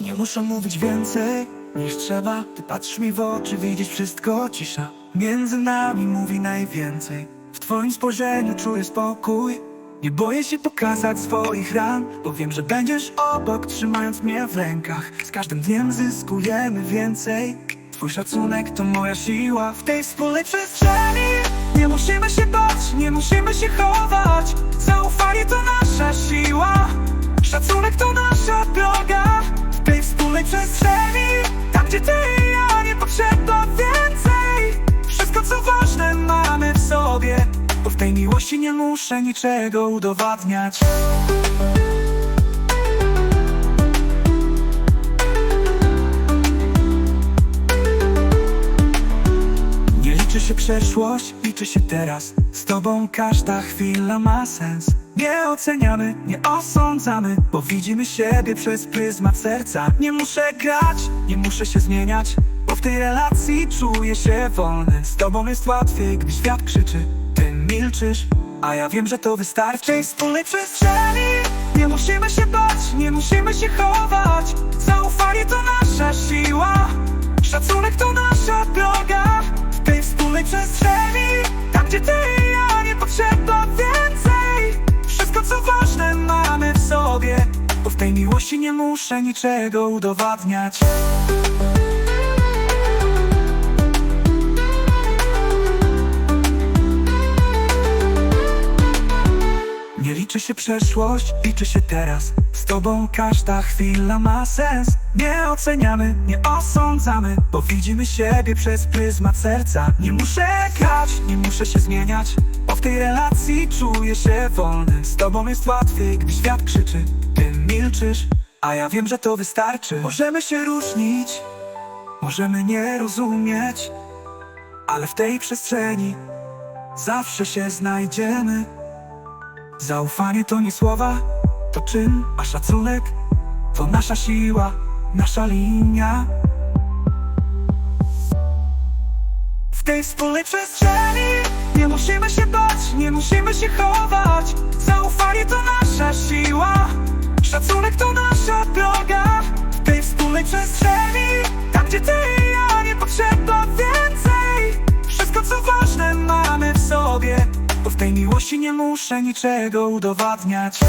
Nie muszę mówić więcej niż trzeba. Ty patrzysz mi w oczy, widzisz wszystko cisza Między nami mówi najwięcej. W twoim spojrzeniu czuję spokój. Nie boję się pokazać swoich ran Bo wiem, że będziesz obok, trzymając mnie w rękach. Z każdym dniem zyskujemy więcej. Twój szacunek to moja siła W tej wspólnej przestrzeni. Nie musimy się bać, nie musimy się chować. Zaufanie ty i ja nie potrzeba więcej. Wszystko co ważne mamy w sobie. Bo w tej miłości nie muszę niczego udowadniać liczy się przeszłość, liczy się teraz. Z tobą każda chwila ma sens. Nie oceniamy, nie osądzamy Bo widzimy siebie przez pryzmat serca. Nie muszę grać, nie muszę się zmieniać Bo w tej relacji czuję się wolny. Z tobą jest łatwiej, gdy świat krzyczy Ty milczysz, a ja wiem, że to wystarczy. Wspólnej przestrzeni Nie musimy się bać, nie musimy się chować. Zaufanie to nasza siła nie muszę niczego udowadniać. Nie liczy się przeszłość, liczy się teraz. Z tobą każda chwila ma sens. Nie oceniamy, nie osądzamy Bo widzimy siebie przez pryzmat serca. Nie muszę grać, nie muszę się zmieniać. Bo w tej relacji czuję się wolny. Z tobą jest łatwiej, gdy świat krzyczy Ty milczysz, a ja wiem, że to wystarczy Możemy się różnić, możemy nie rozumieć Ale w tej przestrzeni zawsze się znajdziemy Zaufanie to nie słowa, to czyn, a szacunek to nasza siła, nasza linia. W tej wspólnej przestrzeni nie musimy się bać, nie musimy się chować. Zaufanie to nasza siła, szacunek to nasza przestrzeni, tam gdzie ty i ja nie potrzeba więcej. Wszystko co ważne mamy w sobie. Bo w tej miłości nie muszę niczego udowadniać